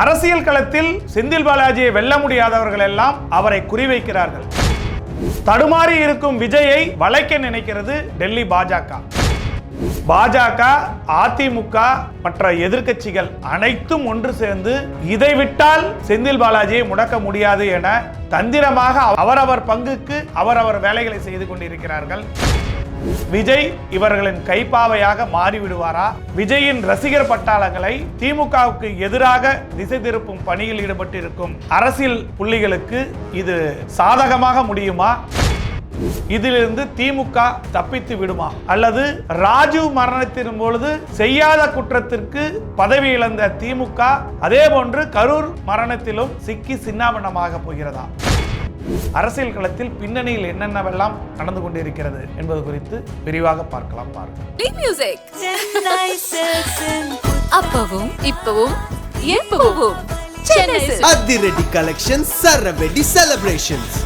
அரசியல் களத்தில் செந்தில் பாலாஜியை வெல்ல முடியாதவர்கள் எல்லாம் அவரை குறிவைக்கிறார்கள். தடுமாறி இருக்கும் விஜயை வளைக்க நினைக்கிறது டெல்லி பாஜக. பாஜக அதிமுக மற்ற எதிர்க்கட்சிகள் அனைத்தும் ஒன்று சேர்ந்து இதை விட்டால் செந்தில் பாலாஜியை முடக்க முடியாது என தந்திரமாக அவரவர் பங்குக்கு அவரவர் வேலைகளை செய்து கொண்டிருக்கிறார்கள். விஜய் இவர்களின் கைப்பாவையாக மாறிவிடுவாரா? விஜயின் ரசிகர் பட்டாளங்களை திமுகவுக்கு எதிராக திசை திருப்பும் பணியில் ஈடுபட்டிருக்கும் அரசியல் புள்ளிகளுக்கு இது சாதகமாக முடியுமா? இதிலிருந்து திமுக தப்பித்து விடுமா? அல்லது ராஜீவ் மரணத்தின் பொழுது செய்யாத குற்றத்திற்கு பதவி இழந்த திமுக அதே போன்று கரூர் மரணத்திலும் சிக்கி சின்னாபண்ணமாக போகிறதா? அரசியல் களத்தில் பின்னணியில் என்னென்னவெல்லாம் நடந்து கொண்டிருக்கிறது என்பது குறித்து விரிவாக பார்க்கலாம் music. அப்பவும் இப்பவும் எப்பவும். அதிரடி கலெக்ஷன் சரவெடி செலிப்ரேஷன்ஸ்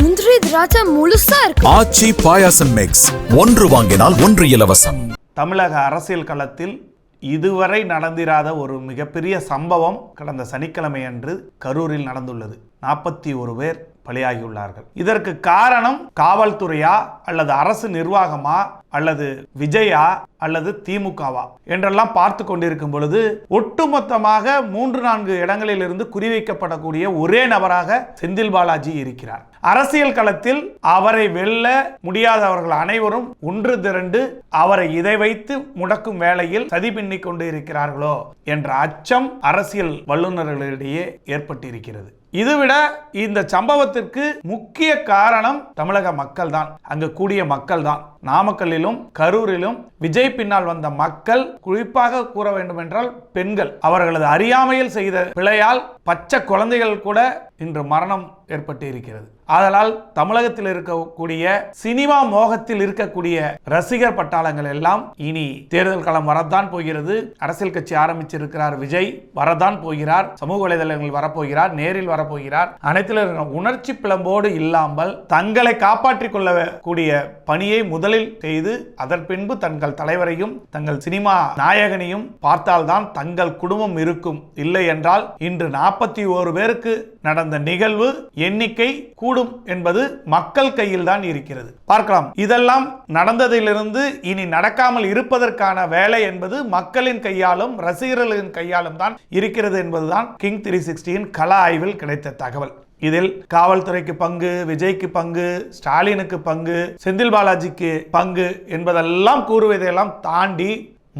முந்திரி திராட்சை முழுசா இருக்கு. ஆச்சி பாயாசம் மிக்ஸ் ஒன்று வாங்கினால் ஒன்று இலவசம். தமிழக அரசியல் களத்தில் இதுவரை நடந்திராத ஒரு மிகப்பெரிய சம்பவம் கடந்த சனிக்கிழமை அன்று கரூரில் நடந்துள்ளது. நாற்பத்தி ஒரு பேர் பலியாகியுள்ளார்கள். இதற்கு காரணம் காவல்துறையா அல்லது அரசு நிர்வாகமா அல்லது விஜயா அல்லது திமுகவா என்றெல்லாம் பார்த்து கொண்டிருக்கும் பொழுது ஒட்டுமொத்தமாக மூன்று நான்கு இடங்களில் இருந்து குறிவைக்கப்படக்கூடிய ஒரே நபராக செந்தில் பாலாஜி இருக்கிறார். அரசியல் களத்தில் அவரை வெல்ல முடியாதவர்கள் அனைவரும் ஒன்று திரண்டு அவரை இதை வைத்து முடக்கும் வேளையில் சதி பின்னிக் கொண்டு இருக்கிறார்களோ என்ற அச்சம் அரசியல் வல்லுநர்களிடையே ஏற்பட்டிருக்கிறது. இதுவிட இந்த சம்பவத்திற்கு முக்கிய காரணம் தமிழக மக்கள் தான் அங்கு கூடிய மக்கள் தான் நாமக்கல்லிலும் கரூரிலும் விஜய் பின்னால் வந்த மக்கள் குறிப்பாக கூற வேண்டும் என்றால் பெண்கள். அவர்களது அறியாமையில் செய்த பிழையால் பச்சை குழந்தைகள் கூட இன்று மரணம் ஏற்பட்டு இருக்கிறது ஆதலால் தமிழகத்தில் இருக்கக்கூடிய சினிமா மோகத்தில் இருக்கக்கூடிய ரசிகர் பட்டாளங்கள் எல்லாம் இனி தேர்தல் களம் வரத்தான் போகிறது. அரசியல் கட்சி ஆரம்பிச்சிருக்கிறார் விஜய் வரதான் போகிறார். சமூக வலைதளங்கள் வரப்போகிறார் நேரில் வரப்போகிறார். அனைத்திலும் உணர்ச்சி பிளம்போடு இல்லாமல் தங்களை காப்பாற்றிக் கொள்ளக்கூடிய பணியை முதலில் செய்து அதன் பின்பு தங்கள் தலைவரையும் தங்கள் சினிமா நாயகனையும் பார்த்தால்தான் தங்கள் குடும்பம் இருக்கும். இல்லை என்றால் இன்று நாற்பத்தி ஓரு பேருக்கு நடந்த நிகழ்வு எண்ணிக்கை கூட கூடும் என்பது மக்கள் கையில் தான் இருக்கிறது. பார்க்கலாம். இதெல்லாம் நடந்ததிலிருந்து இனி நடக்காமல் இருப்பதற்கான வேலை என்பது மக்களின் கையாலும் ரசிகர்களின் கையாலும் தான் இருக்கிறது என்பதுதான் கிங் த்ரீ சிக்ஸ்டியின் கல ஆய்வில் கிடைத்த தகவல். இதில் காவல்துறைக்கு பங்கு விஜய்க்கு பங்கு ஸ்டாலினுக்கு பங்கு செந்தில் பாலாஜிக்கு பங்கு என்பதெல்லாம் கூறுவதையெல்லாம் தாண்டி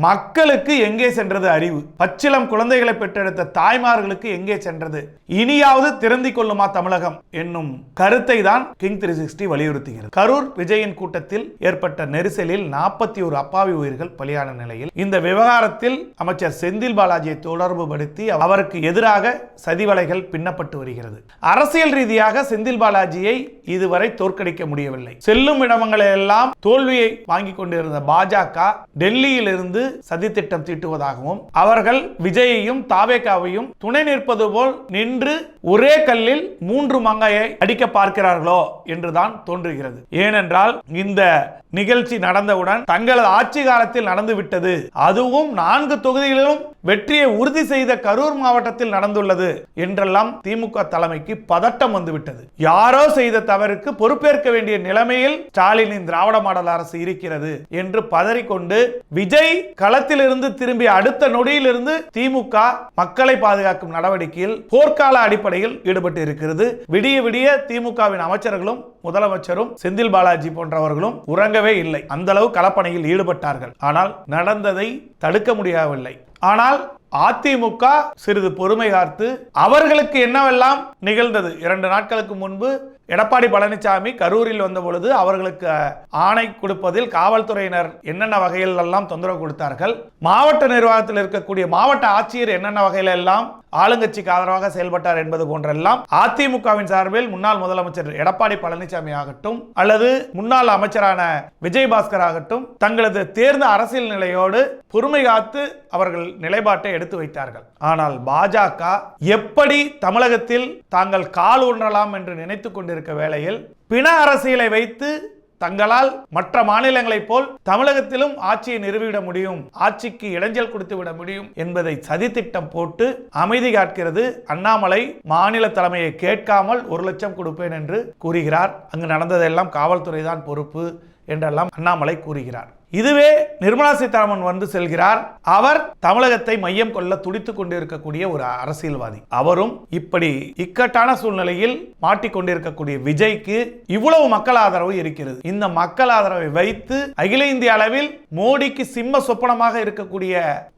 மக்களுக்கு எங்கே சென்றது அறிவு? பச்சிலம் குழந்தைகளை பெற்றெடுத்த தாய்மார்களுக்கு எங்கே சென்றது? இனியாவது திறந்தி கொள்ளுமா தமிழகம்? என்னும் கருத்தை தான் கிங் த்ரீ சிக்ஸ்டி வலியுறுத்துகிறது. கரூர் விஜயின் கூட்டத்தில் ஏற்பட்ட நெரிசலில் நாற்பத்தி ஒரு அப்பாவி உயிர்கள் பலியான நிலையில் இந்த விவகாரத்தில் அமைச்சர் செந்தில் பாலாஜியை தொடர்பு படுத்தி அவருக்கு எதிராக சதிவலைகள் பின்னப்பட்டு வருகிறது. அரசியல் ரீதியாக செந்தில் பாலாஜியை இதுவரை தோற்கடிக்க முடியவில்லை. செல்லும் இடங்களெல்லாம் தோல்வியை வாங்கி கொண்டிருந்த பாஜக டெல்லியில் இருந்து சதித்திட்டம் தீட்டுவதாகவும் அவர்கள் விஜயையும் தாவேகாவையும் துணை நிற்பது போல் நின்று ஒரே கல்லில் மூன்று மங்காயை அடிக்க பார்க்கிறார்களோ என்றுதான் தோன்றுகிறது. ஏனென்றால் இந்த நிகழ்ச்சி நடந்தவுடன் தங்களது ஆட்சி காலத்தில் நடந்துவிட்டது. அதுவும் நான்கு தொகுதிகளிலும் வெற்றியை உறுதி செய்த கரூர் மாவட்டத்தில் நடந்துள்ளது என்றெல்லாம் திமுக தலைமைக்கு பதட்டம் வந்துவிட்டது. யாரோ செய்த தவறுக்கு பொறுப்பேற்க வேண்டிய நிலைமையில் ஸ்டாலினின் திராவிட மாடல் அரசு இருக்கிறது என்று பதறிக்கொண்டு விஜய் களத்திலிருந்து திரும்பிய அடுத்த நொடியிலிருந்து திமுக மக்களை பாதுகாக்கும் நடவடிக்கையில் போர்க்கால அடிப்படையில் ஈடுபட்டு இருக்கிறது. விடிய விடிய திமுகவின் அமைச்சர்களும் முதலமைச்சரும் செந்தில் பாலாஜி போன்றவர்களும் உறங்கவே இல்லை. அந்த அளவு களப்பணியில் ஈடுபட்டார்கள். ஆனால் நடந்ததை தடுக்க முடியவில்லை. ஆனால் அதிமுக சிறிது பொறுமை காத்து அவர்களுக்கு என்னவெல்லாம் நிகழ்ந்தது? இரண்டு நாட்களுக்கு முன்பு எடப்பாடி பழனிசாமி கரூரில் வந்த பொழுது அவர்களுக்கு ஆணை கொடுப்பதில் காவல்துறையினர் என்னென்ன வகையில் எல்லாம் தொந்தரவு கொடுத்தார்கள்? மாவட்ட நிர்வாகத்தில் இருக்கக்கூடிய மாவட்ட ஆட்சியர் என்னென்ன வகையில எல்லாம் ஆளுங்கட்சிக்கு ஆதரவாக செயல்பட்டார் என்பது போன்றெல்லாம் அதிமுகவின் சார்பில் முன்னாள் முதலமைச்சர் எடப்பாடி பழனிசாமி ஆகட்டும் அல்லது முன்னாள் அமைச்சரான விஜயபாஸ்கர் ஆகட்டும் தங்களது தேர்ந்த அரசியல் நிலையோடு பொறுமை காத்து அவர்கள் நிலைப்பாட்டை எடுத்து வைத்தார்கள். ஆனால் பாஜக எப்படி தமிழகத்தில் தாங்கள் கால் ஊன்றலாம் என்று நினைத்துக் கொண்டிருக்க வேளையில் பிண அரசியலை வைத்து தங்களால் மற்ற மாநிலங்களைப் போல் தமிழகத்திலும் ஆட்சியை நிறுவிவிட முடியும் ஆட்சிக்கு இடைஞ்சல் கொடுத்து விட முடியும் என்பதை சதித்திட்டம் போட்டு அமைதி காக்கிறது அண்ணாமலை மாநில தலைமையை கேட்காமல் ஒரு லட்சம் கொடுப்பேன் என்று கூறுகிறார். அங்கு நடந்ததெல்லாம் காவல்துறை தான் பொறுப்பு என்றெல்லாம் அண்ணாமலை கூறுகிறார். இதுவே நிர்மலா சீதாராமன் வந்து செல்கிறார். அவர் தமிழகத்தை மையம் கொள்ள துடித்துக் கொண்டிருக்கக்கூடிய ஒரு அரசியல்வாதி. அவரும் இப்படி இக்கட்டான சூழ்நிலையில் மாட்டிக்கொண்டிருக்கக்கூடிய விஜய்க்கு இவ்வளவு மக்கள் ஆதரவு இருக்கிறது. இந்த மக்கள் ஆதரவை வைத்து அகில இந்திய அளவில் மோடிக்கு சிம்ம சொப்பனமாக இருக்கக்கூடிய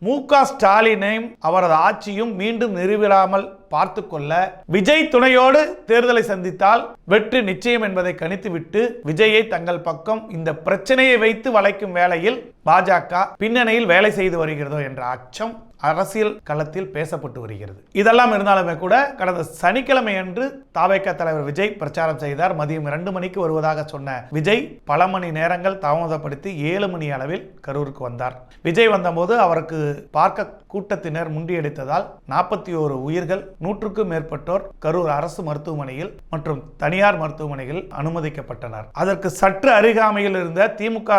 மு க ஸ்டாலினையும் அவரது ஆட்சியும் மீண்டும் நிறுவிடாமல் பார்த்து கொள்ள விஜய் துணையோடு தேர்தலை சந்தித்தால் வெற்றி நிச்சயம் என்பதை கணித்துவிட்டு விஜயை தங்கள் பக்கம் இந்த பிரச்சனையை வைத்து வளைக்கும் வேளையில் பாஜக பின்னணியில் வேலை செய்து வருகிறதோ என்ற அச்சம் அரசியல் களத்தில் பேசப்பட்டு வருகிறது. இதெல்லாம் இருந்தாலுமே கூட கடந்த சனிக்கிழமை அன்று தாவேக தலைவர் விஜய் பிரச்சாரம் செய்தார். மதியம் இரண்டு மணிக்கு வருவதாக சொன்ன விஜய் பல மணி நேரங்கள் தாமதப்படுத்தி ஏழு மணி அளவில் கரூருக்கு வந்தார். விஜய் வந்தபோது அவருக்கு பார்க்க கூட்டத்தினர் முண்டியடித்ததால் நாற்பத்தி ஓரு உயிர்கள் நூற்றுக்கும் மேற்பட்டோர் கரூர் அரசு மருத்துவமனையில் மற்றும் தனியார் மருத்துவமனையில் அனுமதிக்கப்பட்டனர். அதற்கு சற்று அருகாமையில் இருந்த திமுக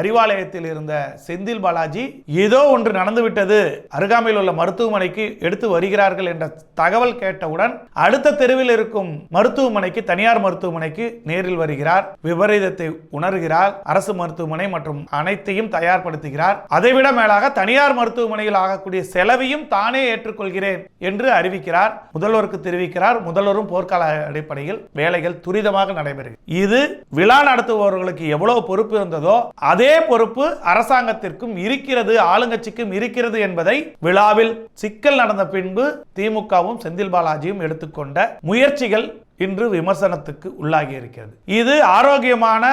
அறிவாலயத்தில் இருந்த செந்தில் பாலாஜி ஏதோ ஒன்று நடந்துவிட்டது அருகாமையில் உள்ள மருத்துவமனைக்கு எடுத்து வருகிறார்கள் என்ற தகவல் கேட்டவுடன் அடுத்த தெருவில் இருக்கும் மருத்துவமனைக்கு தனியார் மருத்துவமனைக்கு நேரில் வருகிறார். விபரீதத்தை உணர்கிறார். அரசு மருத்துவமனை மற்றும் அனைத்தையும் தயார்படுத்துகிறார். அதைவிட மேலாக தனியார் மருத்துவமனையில் ஆக வரக்கூடிய செலவையும் தானே ஏற்றுக்கொள்கிறேன் என்று அறிவிக்கிறார் முதல்வருக்கு தெரிவிக்கிறார் முதல்வரும் போர்க்கால அடிப்படையில் வேலைகள் துரிதமாக நடைபெறுகிறது. இது விழா நடத்துபவர்களுக்கு எவ்வளவு பொறுப்பு இருந்ததோ அதே பொறுப்பு அரசாங்கத்திற்கும் இருக்கிறது ஆளுங்கட்சிக்கும் இருக்கிறது என்பதை விழாவில் சிக்கல் நடந்த பின்பு திமுகவும் செந்தில் பாலாஜியும் எடுத்துக்கொண்ட முயற்சிகள் இன்று விமர்சனத்துக்கு உள்ளாகி இருக்கிறது. இது ஆரோக்கியமான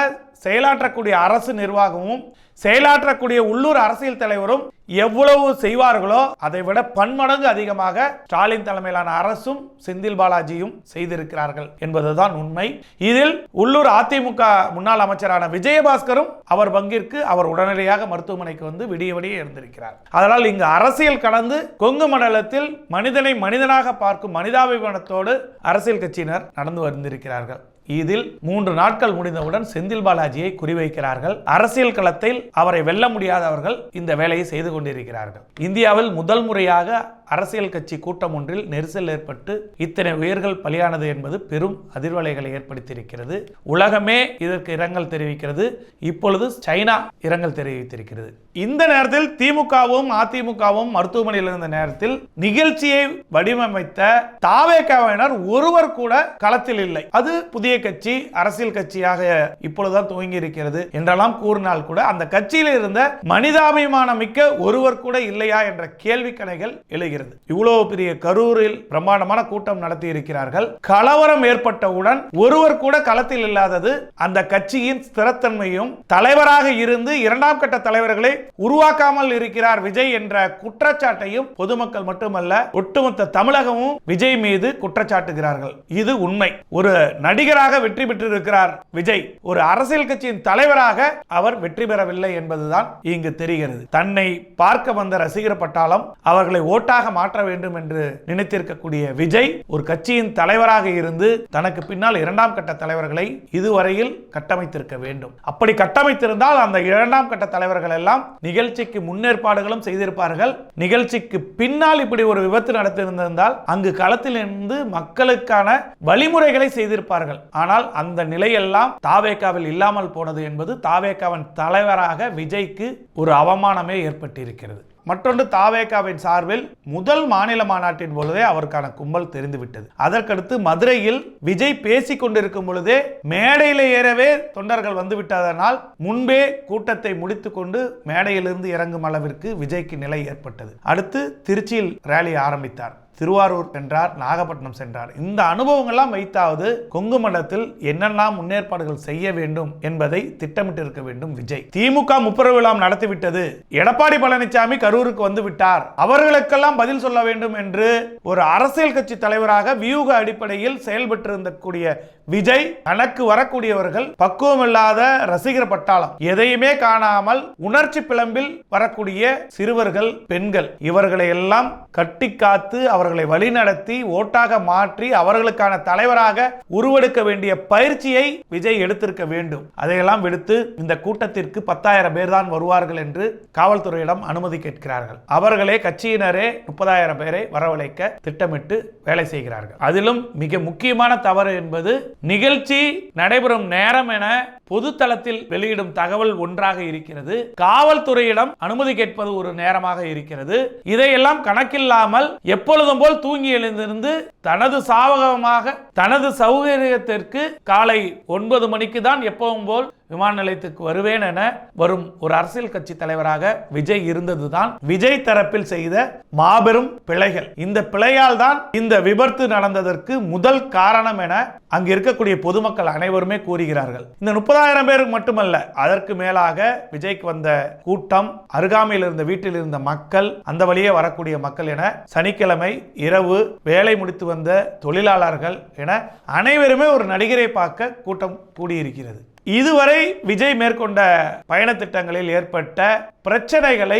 செயலாற்றக்கூடிய அரசு நிர்வாகமும் செயலாற்றக்கூடிய உள்ளூர் அரசியல் தலைவரும் எவ்வளவு செய்வார்களோ அதை விட பன்மடங்கு அதிகமாக ஸ்டாலின் தலைமையிலான அரசும் செந்தில் பாலாஜியும் செய்திருக்கிறார்கள் என்பதுதான் உண்மை. இதில் உள்ளூர் அதிமுக முன்னாள் அமைச்சரான விஜயபாஸ்கரும் அவர் பங்கிற்கு அவர் உடனடியாக மருத்துவமனைக்கு வந்து விடிய விடிய இருந்திருக்கிறார் அதனால் இங்கு அரசியல் கடந்து கொங்கு மண்டலத்தில் மனிதனை மனிதனாக பார்க்கும் மனிதாபிமானத்தோடு அரசியல் கட்சியினர் நடந்து வந்திருக்கிறார்கள் இதில் மூன்று நாட்கள் முடிந்தவுடன் செந்தில் பாலாஜியை குறிவைக்கிறார்கள். அரசியல் களத்தில் அவரை வெல்ல முடியாதவர்கள் இந்த வேலையை செய்து கொண்டிருக்கிறார்கள். இந்தியாவில் முதல் முறையாக அரசியல் கட்சி கூட்டம் ஒன்றில் நெரிசல் ஏற்பட்டு இத்தனை உயிர்கள் பலியானது என்பது பெரும் அதிர்வலைகளை ஏற்படுத்தியிருக்கிறது. உலகமே இதற்கு இரங்கல் தெரிவிக்கிறது. இப்பொழுது சைனா இரங்கல் தெரிவித்திருக்கிறது. இந்த நேரத்தில் திமுகவும் அதிமுகவும் மருத்துவமனையில் இருந்த நேரத்தில் நிகழ்ச்சியை வடிவமைத்த தாவேக்காவினர் ஒருவர் கூட களத்தில் இல்லை. அது புதிய கட்சி அரசியல் கட்சியாக இப்பொழுதுதான் துவங்கி இருக்கிறது என்றெல்லாம் கூறினால் கூட அந்த கட்சியில் இருந்த மனிதாபிமானம் மிக்க ஒருவர் கூட இல்லையா என்ற கேள்வி கணைகள் எழுகிறது. இவ்வளவு பெரிய கரூரில் பிரம்மாண்டமான கூட்டம் நடத்தி இருக்கிறார்கள். கலவரம் ஏற்பட்டவுடன் ஒருவர் கூட களத்தில் இல்லாதது அந்த கட்சியின் ஸ்திரத்தன்மையும் தலைவராக இருந்து இரண்டாம் கட்ட தலைவர்களை உருவாக்காமல் இருக்கிறார் விஜய் என்ற குற்றச்சாட்டையும் பொதுமக்கள் மட்டுமல்ல ஒட்டுமொத்த தமிழகமும் விஜய் மீது குற்றச்சாட்டுகிறார்கள். இது உண்மை. ஒரு நடிகராக வெற்றி பெற்றிருக்கிறார் விஜய். ஒரு அரசியல் கட்சியின் தலைவராக அவர் வெற்றி பெறவில்லை என்பதுதான் இங்கு தெரிகிறது. தன்னை பார்க்க வந்த ரசிகர் பட்டாளம் அவர்களை ஓட்டாக மாற்ற வேண்டும் என்று நினைத்திருக்கக்கூடிய விஜய் ஒரு கட்சியின் தலைவராக இருந்து தனக்கு பின்னால் இரண்டாம் கட்ட தலைவர்களை இதுவரையில் கட்டமைத்திருக்க வேண்டும். அப்படி கட்டமைத்திருந்தால் அந்த இரண்டாம் கட்ட தலைவர்கள் எல்லாம் நிகழ்ச்சிக்கு முன்னேற்பாடுகளும் செய்திருப்பார்கள். நிகழ்ச்சிக்கு பின்னால் இப்படி ஒரு விபத்து நடத்தியிருந்திருந்தால் அங்கு களத்தில் இருந்து மக்களுக்கான வழிமுறைகளை செய்திருப்பார்கள். ஆனால் அந்த நிலையெல்லாம் தாவேக்காவில் இல்லாமல் போனது என்பது தாவேக்காவின் தலைவராக விஜய்க்கு ஒரு அவமானமே ஏற்பட்டிருக்கிறது. மற்றொன்று தாவேக்காவின் சார்பில் முதல் மாநில மாநாட்டின் பொழுதே அவருக்கான கும்பல் தெரிந்துவிட்டது. அதற்கடுத்து மதுரையில் விஜய் பேசிக் கொண்டிருக்கும் பொழுதே மேடையில் ஏறவே தொண்டர்கள் வந்துவிட்டதனால் முன்பே கூட்டத்தை முடித்துக்கொண்டு மேடையிலிருந்து இறங்கும் அளவிற்கு விஜய்க்கு நிலை ஏற்பட்டது. அடுத்து திருச்சியில் ரேலி ஆரம்பித்தார். திருவாரூர் சென்றார் நாகப்பட்டினம் சென்றார். இந்த அனுபவங்கள்லாம் வைத்தாவது கொங்கு மண்டலத்தில் என்னெல்லாம் முன்னேற்பாடுகள் செய்ய வேண்டும் என்பதை திட்டமிட்டிருக்க வேண்டும் விஜய். திமுக முப்பெரு விழாம் நடத்திவிட்டது. எடப்பாடி பழனிசாமி கரூருக்கு வந்து விட்டார். அவர்களுக்கெல்லாம் பதில் சொல்ல வேண்டும் என்று ஒரு அரசியல் கட்சி தலைவராக வியூக அடிப்படையில் செயல்பட்டிருந்தக்கூடிய விஜய் தனக்கு வரக்கூடியவர்கள் பக்குவமில்லாத ரசிகர் பட்டாளம். எதையுமே காணாமல் உணர்ச்சி பிளம்பில் வரக்கூடிய சிறுவர்கள் பெண்கள் இவர்களை எல்லாம் கட்டி காத்து அவர் அவர்களை வழிநடத்தி ஓட்டாக மாற்றி அவர்களுக்கான தலைவராக உருவெடுக்க வேண்டிய பயிற்சியை விஜய் எடுத்திருக்க வேண்டும். அதையெல்லாம் விடுத்து இந்த கூட்டத்திற்கு பத்தாயிரம் பேர் தான் வருவார்கள் என்று காவல்துறையிடம் அனுமதி கேட்கிறார்கள். அவர்களே கட்சியினரே முப்பதாயிரம் பேரை வரவழைக்க திட்டமிட்டு வேலை செய்கிறார்கள். அதிலும் மிக முக்கியமான தவறு என்பது நிகழ்ச்சி நடைபெறும் நேரம் என பொதுத்தளத்தில் வெளியிடும் தகவல் ஒன்றாக இருக்கிறது. காவல்துறையிடம் அனுமதி கேட்பது ஒரு நேரமாக இருக்கிறது. இதையெல்லாம் கணக்கில்லாமல் எப்பொழுதும் போல் தூங்கி எழுந்திருந்து தனது சாவகமாக தனது சௌகரியத்திற்கு காலை ஒன்பது மணிக்கு தான் எப்பவும் போல் விமான நிலையத்துக்கு வருவேன் என வரும் ஒரு அரசியல் கட்சி தலைவராக விஜய் இருந்ததுதான். விஜய் தரப்பில் செய்த மாபெரும் பிழைகள். இந்த பிழையால் தான் இந்த விபத்து நடந்ததற்கு முதல் காரணம் என அங்கு இருக்கக்கூடிய பொதுமக்கள் அனைவருமே கூறுகிறார்கள். இந்த முப்பதாயிரம் பேருக்கு மட்டுமல்ல அதற்கு மேலாக விஜய்க்கு வந்த கூட்டம் அருகாமையில் இருந்த வீட்டில் இருந்த மக்கள் அந்த வழியே வரக்கூடிய மக்கள் என சனிக்கிழமை இரவு வேலை முடித்து வந்த தொழிலாளர்கள் என அனைவருமே ஒரு நடிகரை பார்க்க கூட்டம் கூடியிருக்கிறது. இதுவரை விஜய் மேற்கொண்ட பயண திட்டங்களில் ஏற்பட்ட பிரச்சனைகளை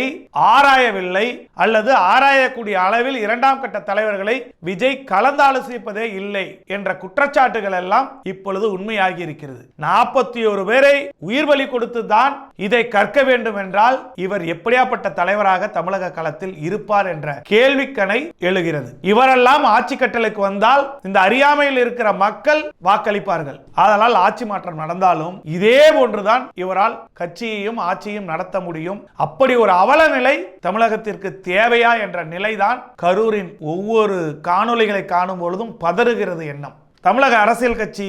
ஆராயவில்லை அல்லது ஆராயக்கூடிய அளவில் இரண்டாம் கட்ட தலைவர்களை விஜய் கலந்தாலோசிப்பதே இல்லை என்ற குற்றச்சாட்டுகள் எல்லாம் இப்பொழுது உண்மையாகி இருக்கிறது நாற்பத்தி ஒரு பேரை உயிர் பலி கொடுத்து தான் இதை கற்க வேண்டும் என்றால் இவர் எப்படியாப்பட்ட தலைவராக தமிழக களத்தில் இருப்பார் என்ற கேள்விக்கணை எழுகிறது. இவரெல்லாம் ஆட்சி கட்டளைக்கு வந்தால் இந்த அறியாமையில் இருக்கிற மக்கள் வாக்களிப்பார்கள். அதனால் ஆட்சி மாற்றம் நடந்தாலும் இதே போன்றுதான் இவரால் கட்சியையும் ஆட்சியும் நடத்த முடியும். அப்படி ஒரு அவல நிலை தமிழகத்திற்கு தேவையா என்ற நிலைதான் கரூரின் ஒவ்வொரு காணொளிகளை காணும் பொழுதும் பதறுகிறது எண்ணம். தமிழக அரசியல் கட்சி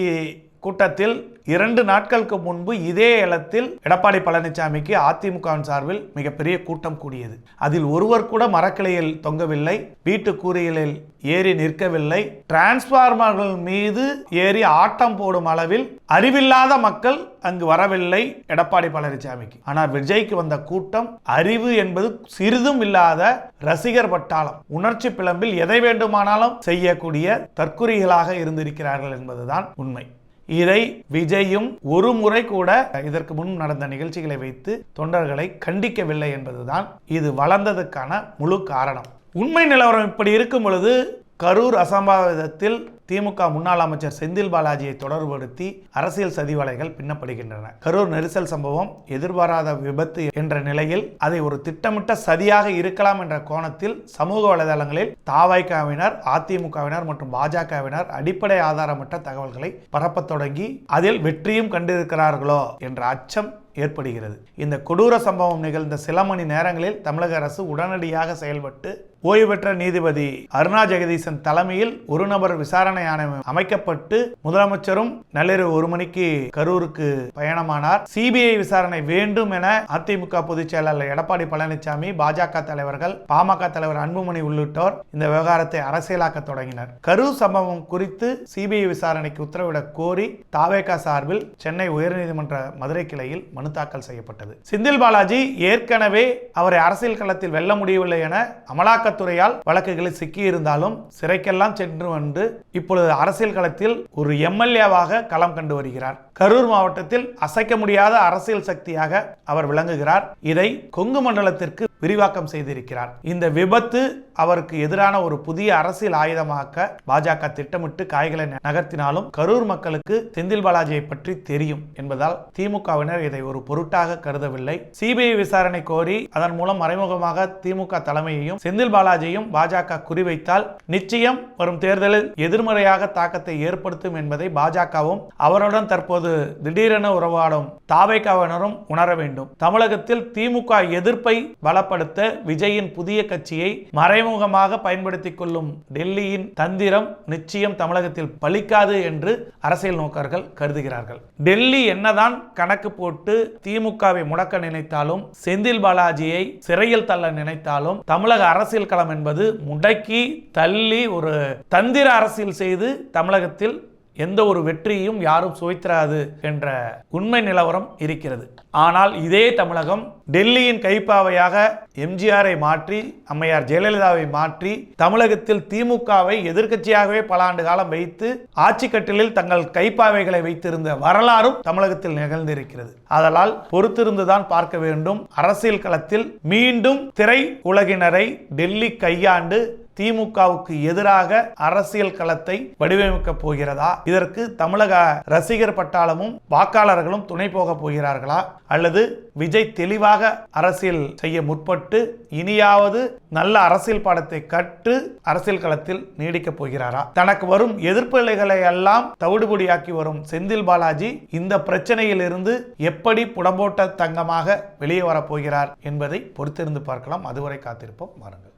கூட்டத்தில் இரண்டு நாட்களுக்கு முன்பு இதே இடத்தில் எடப்பாடி பழனிசாமிக்கு அதிமுகவின் சார்பில் மிகப்பெரிய கூட்டம் கூடியது. அதில் ஒருவர் கூட மரக்கிளையில் தொங்கவில்லை வீட்டு கூரையில் ஏறி நிற்கவில்லை. டிரான்ஸ்பார்மர்கள் மீது ஏறி ஆட்டம் போடும் அளவில் அறிவில்லாத மக்கள் அங்கு வரவில்லை எடப்பாடி பழனிசாமிக்கு. ஆனால் விஜய்க்கு வந்த கூட்டம் அறிவு என்பது சிறிதும் இல்லாத ரசிகர் பட்டாளம். உணர்ச்சி பிளம்பில் எதை வேண்டுமானாலும் செய்யக்கூடிய தற்குறிகளாக இருந்திருக்கிறார்கள் என்பதுதான் உண்மை. இதை விஜயும் ஒரு முறை கூட இதற்கு முன் நடந்த நிகழ்ச்சிகளை வைத்து தொண்டர்களை கண்டிக்கவில்லை என்பதுதான் இது வளர்ந்ததுக்கான முழு காரணம். உண்மை நிலவரம் இப்படி இருக்கும் பொழுது கரூர் அசம்பாவிதத்தில் திமுக முன்னாள் அமைச்சர் செந்தில் பாலாஜியை தொடர்புபடுத்தி அரசியல் சதிவலைகள் பின்னப்படுகின்றன. கரூர் நெரிசல் சம்பவம் எதிர்பாராத விபத்து என்ற நிலையில் அதை ஒரு திட்டமிட்ட சதியாக இருக்கலாம் என்ற கோணத்தில் சமூக வலைதளங்களில் தாவாய்க்காவினர் அதிமுகவினர் மற்றும் பாஜகவினர் அடிப்படை ஆதாரமற்ற தகவல்களை பரப்பத் தொடங்கி அதில் வெற்றியும் கண்டிருக்கிறார்களோ என்ற அச்சம் ஏற்படுகிறது. இந்த கொடூர சம்பவம் நிகழ்ந்த சில மணி நேரங்களில் தமிழக அரசு உடனடியாக செயல்பட்டு ஓய்வு பெற்ற நீதிபதி அருணா ஜெகதீசன் தலைமையில் ஒரு நபர் விசாரணை ஆணையம் அமைக்கப்பட்டு முதலமைச்சரும் நள்ளிரவு ஒரு மணிக்கு கரூருக்கு பயணமானார். சிபிஐ விசாரணை வேண்டும் என அதிமுக பொதுச் செயலாளர் எடப்பாடி பழனிசாமி பாஜக தலைவர்கள் பாமக தலைவர் அன்புமணி உள்ளிட்டோர் இந்த விவகாரத்தை அரசியலாக்க தொடங்கினர். கரூர் சம்பவம் குறித்து சிபிஐ விசாரணைக்கு உத்தரவிட கோரி தாவேகா சார்பில் சென்னை உயர்நீதிமன்ற மதுரை கிளையில் மனு தாக்கல் செய்யப்பட்டது. செந்தில் பாலாஜி ஏற்கனவே அவரை அரசியல் களத்தில் வெல்ல முடியவில்லை என அமலாக்கத்துறையால் வழக்குகளில் சிக்கியிருந்தாலும் சிறைக்கெல்லாம் சென்று வந்து இப்பொழுது அரசியல் களத்தில் ஒரு எம்எல்ஏவாக களம் கண்டு வருகிறார். கரூர் மாவட்டத்தில் அசைக்க முடியாத அரசியல் சக்தியாக அவர் விளங்குகிறார். இதை கொங்கு மண்டலத்திற்கு விரிவாக்கம் செய்திருக்கிறார். இந்த விபத்து அவருக்கு எதிரான ஒரு புதிய அரசியல் ஆயுதமாக்க பாஜக திட்டமிட்டு காய்களை நகர்த்தினாலும் கரூர் மக்களுக்கு செந்தில் பாலாஜியை பற்றி தெரியும் என்பதால் திமுகவினர் இதை ஒரு பொருட்டாக கருதவில்லை. சிபிஐ விசாரணை கோரி அதன் மூலம் மறைமுகமாக திமுக தலைமையையும் செந்தில் பாலாஜியையும் பாஜக குறிவைத்தால் நிச்சயம் வரும் தேர்தலில் எதிர்மறையாக தாக்கத்தை ஏற்படுத்தும் என்பதை பாஜகவும் அவருடன் தற்போது திடீரென உறவாடும் தாவைக்காவினரும் உணர வேண்டும். தமிழகத்தில் திமுக எதிர்ப்பை பலப்படுத்த விஜயின் புதிய கட்சியை மறைமுகமாக பயன்படுத்திக் கொள்ளும் டெல்லியின் தந்திரம் நிச்சயம் தமிழகத்தில் பலிக்காது என்று அரசியல் நோக்கர்கள் கருதுகிறார்கள். டெல்லி என்னதான் கணக்கு போட்டு திமுகவை முடக்க நினைத்தாலும் செந்தில் பாலாஜியை சிறையில் தள்ள நினைத்தாலும் தமிழக அரசியல் களம் என்பது முடக்கி தள்ளி ஒரு தந்திர அரசியல் செய்து தமிழகத்தில் எந்த ஒரு வெற்றியையும் யாரும் சுவைத்திராது என்ற உண்மை நிலவரம் இருக்கிறது. ஆனால் இதே தமிழகம் டெல்லியின் கைப்பாவையாக எம்ஜிஆரை மாற்றி அம்மையார் ஜெயலலிதாவை மாற்றி தமிழகத்தில் திமுகவை எதிர்க்கட்சியாகவே பல ஆண்டு காலம் வைத்து ஆட்சி கட்டிலில் தங்கள் கைப்பாவைகளை வைத்திருந்த வரலாறும் தமிழகத்தில் நிகழ்ந்திருக்கிறது. அதனால் பொறுத்திருந்துதான் பார்க்க வேண்டும். அரசியல் களத்தில் மீண்டும் திரை உலகினரை டெல்லி கையாண்டு திமுகவுக்கு எதிராக அரசியல் களத்தை வடிவமைக்க போகிறதா? இதற்கு தமிழக ரசிகர் பட்டாளமும் வாக்காளர்களும் துணை போக போகிறார்களா? அல்லது விஜய் தெளிவாக அரசியல் செய்ய முற்பட்டு இனியாவது நல்ல அரசியல் பாடத்தை கற்று அரசியல் களத்தில் நீடிக்கப் போகிறாரா? தனக்கு வரும் எதிர்ப்புகளை எல்லாம் தவிடுபொடியாக்கி வரும் செந்தில் பாலாஜி இந்த பிரச்சனையில் இருந்து எப்படி புடம்போட்ட தங்கமாக வெளியே வரப்போகிறார் என்பதை பொறுத்திருந்து பார்க்கலாம். அதுவரை காத்திருப்போம். வாருங்கள்.